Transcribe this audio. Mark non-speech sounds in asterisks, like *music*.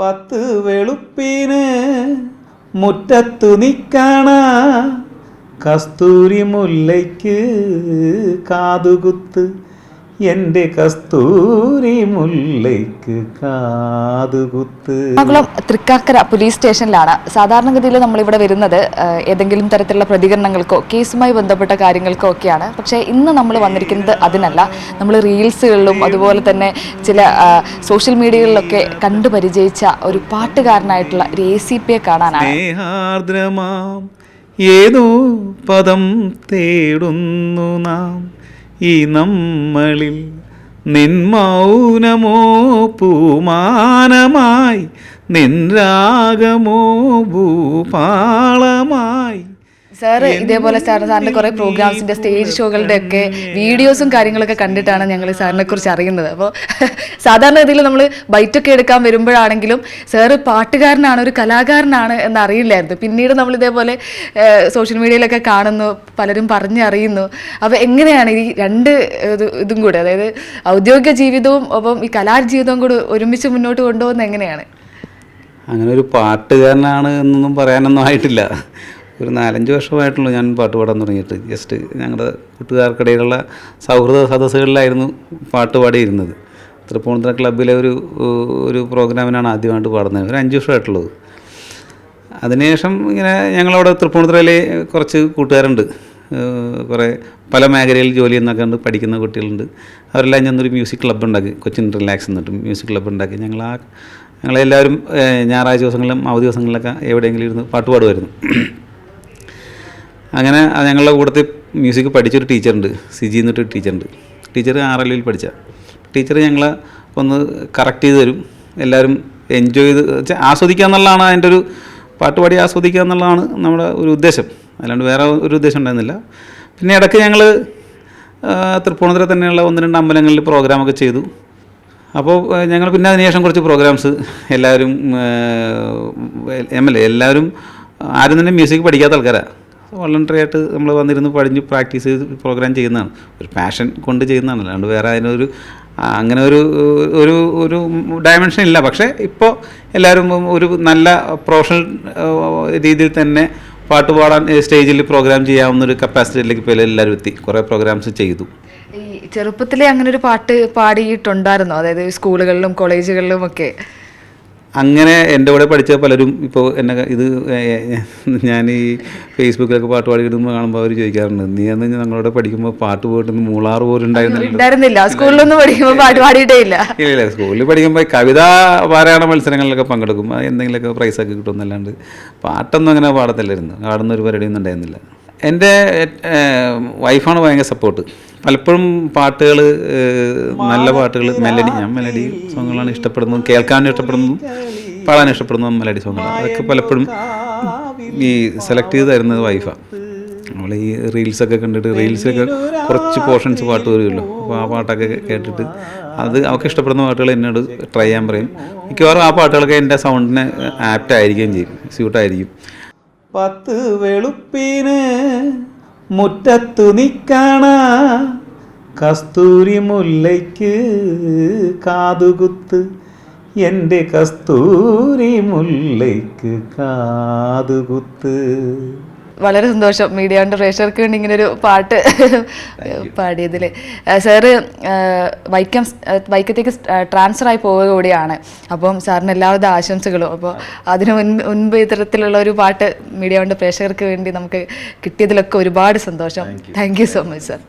പത്ത് വെളുപ്പിന് മുറ്റത്തു നിക്കാണ. കസ്തൂരി മുല്ലയ്ക്ക് കാതുകുത്ത് എന്റെ കസ്തൂരി മുല്ലയ്ക്ക് കാതുകുത്ത്. എറണാകുളം തൃക്കാക്കര പോലീസ് സ്റ്റേഷനിലാണ് സാധാരണഗതിയിൽ നമ്മളിവിടെ വരുന്നത് ഏതെങ്കിലും തരത്തിലുള്ള പ്രതികരണങ്ങൾക്കോ കേസുമായി ബന്ധപ്പെട്ട കാര്യങ്ങൾക്കോ ഒക്കെയാണ്. പക്ഷേ ഇന്ന് നമ്മൾ വന്നിരിക്കുന്നത് അതിനല്ല. നമ്മൾ റീൽസുകളിലും അതുപോലെ തന്നെ ചില സോഷ്യൽ മീഡിയകളിലൊക്കെ കണ്ടു പരിചയിച്ച ഒരു പാട്ടുകാരനായിട്ടുള്ള ഒരു എ സി പിയെ കാണാനാണ്. സ്നേഹാർദ്രമാം ഏതോ പദം തേടുന്നു നാം. ഈ നമ്മളിൽ നിൻ മൗനമോ പൂമാനമായി നിൻ രാഗമോ ഭൂപാളമായി. സാർ ഇതേപോലെ സാർ സാറിന്റെ കുറെ പ്രോഗ്രാംസിന്റെ സ്റ്റേജ് ഷോകളുടെ ഒക്കെ വീഡിയോസും കാര്യങ്ങളൊക്കെ കണ്ടിട്ടാണ് ഞങ്ങൾ സാറിനെ കുറിച്ച് അറിയുന്നത്. അപ്പോൾ *laughs* സാധാരണ ഗതിയിൽ നമ്മൾ ബൈറ്റൊക്കെ എടുക്കാൻ വരുമ്പോഴാണെങ്കിലും സാറ് പാട്ടുകാരനാണ് ഒരു കലാകാരനാണ് എന്ന് അറിയില്ലായിരുന്നു പിന്നീട് നമ്മൾ ഇതേപോലെ സോഷ്യൽ മീഡിയയിലൊക്കെ കാണുന്നു പലരും പറഞ്ഞറിയുന്നു. അപ്പോൾ എങ്ങനെയാണ് ഈ രണ്ട് ഇത് ഇതും കൂടെ അതായത് ഔദ്യോഗിക ജീവിതവും ഒപ്പം ഈ കലാജീവിതവും കൂടെ ഒരുമിച്ച് മുന്നോട്ട് കൊണ്ടുപോകുന്നത് എങ്ങനെയാണ്? അങ്ങനെ ഒരു പാട്ടുകാരനാണ് എന്നൊന്നും പറയാനൊന്നും ആയിട്ടില്ല. ഒരു നാലഞ്ച് വർഷമായിട്ടുള്ളൂ ഞാൻ പാട്ട് പാടാൻ തുടങ്ങിയിട്ട്. ജസ്റ്റ് ഞങ്ങളുടെ കൂട്ടുകാർക്കിടയിലുള്ള സൗഹൃദ സദസ്സുകളിലായിരുന്നു പാട്ട് പാടിയിരുന്നത്. തൃപ്പൂണിത്തുറ ക്ലബ്ബിലെ ഒരു ഒരു പ്രോഗ്രാമിനാണ് ആദ്യമായിട്ട് പാടുന്നത്. ഒരു അഞ്ച് വർഷമായിട്ടുള്ളത് അതിനുശേഷം ഇങ്ങനെ ഞങ്ങളവിടെ തൃപ്പൂണിത്തുറയിൽ കുറച്ച് കൂട്ടുകാരുണ്ട്. കുറേ പല മേഖലയിൽ ജോലി ചെയ്യുന്നൊക്കെ ഉണ്ട് പഠിക്കുന്ന കുട്ടികളുണ്ട്. അവരെല്ലാം ചെന്നൊരു മ്യൂസിക് ക്ലബ്ബ് ഉണ്ടാക്കി കൊച്ചിൻ റിലാക്സ് എന്നിട്ട് മ്യൂസിക് ക്ലബ്ബ് ഉണ്ടാക്കി ഞങ്ങൾ ആ ഞങ്ങളെല്ലാവരും ഞായറാഴ്ച ദിവസങ്ങളിലും അവധി ദിവസങ്ങളിലൊക്കെ എവിടെയെങ്കിലും ഇരുന്ന് പാട്ട് പാടുമായിരുന്നു. അങ്ങനെ ഞങ്ങളുടെ കൂട്ടത്തിൽ മ്യൂസിക് പഠിച്ചൊരു ടീച്ചറുണ്ട് സിജി എന്നിട്ട് ടീച്ചറുണ്ട് ടീച്ചർ ആർ എൽ പഠിച്ച. ടീച്ചർ ഞങ്ങളെ ഒന്ന് കറക്റ്റ് ചെയ്ത് തരും. എല്ലാവരും എൻജോയ് ചെയ്ത് വെച്ചാൽ ആസ്വദിക്കുക എന്നുള്ളതാണ് അതിന്റെ ഒരു പാട്ടുപാടി ആസ്വദിക്കുക എന്നുള്ളതാണ് നമ്മുടെ ഒരു ഉദ്ദേശം. അല്ലാണ്ട് വേറെ ഒരു ഉദ്ദേശം ഉണ്ടായിരുന്നില്ല. പിന്നെ ഇടയ്ക്ക് ഞങ്ങൾ തൃപ്പൂണിത്തുറ തന്നെയുള്ള ഒന്ന് രണ്ട് അമ്പലങ്ങളിൽ പ്രോഗ്രാമൊക്കെ ചെയ്തു. അപ്പോൾ ഞങ്ങൾ പിന്നെ അതിനുശേഷം കുറച്ച് പ്രോഗ്രാംസ് എല്ലാവരും എം എൽ എ എല്ലാവരും ആരും തന്നെ മ്യൂസിക് പഠിക്കാത്ത ആൾക്കാരാണ് വോളണ്ടറി ആയിട്ട് നമ്മൾ വന്നിരുന്ന് പഠിഞ്ഞ് പ്രാക്ടീസ് ചെയ്ത് പ്രോഗ്രാം ചെയ്യുന്നതാണ്. ഒരു പാഷൻ കൊണ്ട് ചെയ്യുന്നതാണ്. അല്ലാണ്ട് വേറെ അതിനൊരു അങ്ങനെ ഒരു ഒരു ഒരു ഡയമെൻഷൻ ഇല്ല. പക്ഷേ ഇപ്പോൾ എല്ലാവരും ഒരു നല്ല പ്രൊഫഷണൽ രീതിയിൽ തന്നെ പാട്ട് പാടാൻ സ്റ്റേജിൽ പ്രോഗ്രാം ചെയ്യാവുന്ന ഒരു കപ്പാസിറ്റിയിലേക്ക് ഇപ്പോൾ എല്ലാവരും എത്തി. കുറേ പ്രോഗ്രാംസ് ചെയ്തു. ഈ ചെറുപ്പത്തിലെ അങ്ങനെ ഒരു പാട്ട് പാടിയിട്ടുണ്ടായിരുന്നോ? അതായത് സ്കൂളുകളിലും കോളേജുകളിലും ഒക്കെ. അങ്ങനെ എന്റെ കൂടെ പഠിച്ച പലരും ഇപ്പോൾ എന്നെ ഇത് ഞാൻ ഈ ഫേസ്ബുക്കിലൊക്കെ പാട്ട് പാടിയിടുമ്പോൾ കാണുമ്പോൾ അവർ ചോദിക്കാറുണ്ട് നീ അന്ന് ഞങ്ങളോട് പഠിക്കുമ്പോൾ പാട്ട് പോയിട്ട് മൂളാറ് പോലും ഉണ്ടായിരുന്നില്ല. സ്കൂളിലൊന്നും പഠിക്കുമ്പോൾ പാട്ട് പാടിയിട്ടേ ഇല്ല. ഇല്ല ഇല്ല. സ്കൂളിൽ പഠിക്കുമ്പോൾ കവിതാ പാരായണ മത്സരങ്ങളിലൊക്കെ പങ്കെടുക്കും. എന്തെങ്കിലുമൊക്കെ പ്രൈസൊക്കെ കിട്ടുമെന്നല്ലാണ്ട് പാട്ടൊന്നും അങ്ങനെ പാടത്തില്ലായിരുന്നു. പാടുന്ന ഒരു പരിപാടിയൊന്നും ഉണ്ടായിരുന്നില്ല. എന്റെ വൈഫാണ് ഭയങ്കര സപ്പോർട്ട് പലപ്പോഴും പാട്ടുകൾ നല്ല പാട്ടുകൾ മെലഡി ഞാൻ മെലഡി സോങ്ങുകളാണ് ഇഷ്ടപ്പെടുന്നത് കേൾക്കാനും ഇഷ്ടപ്പെടുന്നതും പാടാൻ ഇഷ്ടപ്പെടുന്നതും മെലഡി സോങ്ങുകളാണ് അതൊക്കെ പലപ്പോഴും ഈ സെലക്ട് ചെയ്ത് തരുന്നത് വൈഫാണ് നമ്മൾ ഈ റീൽസൊക്കെ കണ്ടിട്ട് റീൽസൊക്കെ കുറച്ച് പോർഷൻസ് പാട്ട് വരുമല്ലോ. അപ്പോൾ ആ പാട്ടൊക്കെ കേട്ടിട്ട് അത് അവർക്ക് ഇഷ്ടപ്പെടുന്ന പാട്ടുകൾ എന്നോട് ട്രൈ ചെയ്യാൻ പറയും. മിക്കവാറും ആ പാട്ടുകളൊക്കെ എന്റെ സൗണ്ടിന് ആപ്റ്റ് ആയിരിക്കുകയും ചെയ്യും സ്യൂട്ടായിരിക്കും പത്ത് വെളുപ്പിന് മുറ്റത്തു നിക്കണ കസ്തൂരി മുല്ലയ്ക്ക് കാതുകുത്ത് എന്റെ കസ്തൂരി മുല്ലയ്ക്ക് കാതുകുത്ത്. വളരെ സന്തോഷം. മീഡിയ ഉണ്ട് പ്രേക്ഷകർക്ക് വേണ്ടി ഇങ്ങനെ ഒരു പാട്ട് പാടിയതിൽ സാറ് വൈക്കം വൈക്കത്തേക്ക് ട്രാൻസ്ഫർ ആയി പോവുക കൂടിയാണ്. അപ്പം സാറിന് എല്ലാവിധ ആശംസകളും. അപ്പോൾ അതിന് മുൻ മുൻപ് ഇത്തരത്തിലുള്ള ഒരു പാട്ട് മീഡിയ ഉണ്ട് പ്രേക്ഷകർക്ക് വേണ്ടി നമുക്ക് കിട്ടിയതിലൊക്കെ ഒരുപാട് സന്തോഷം. Thank you so much sir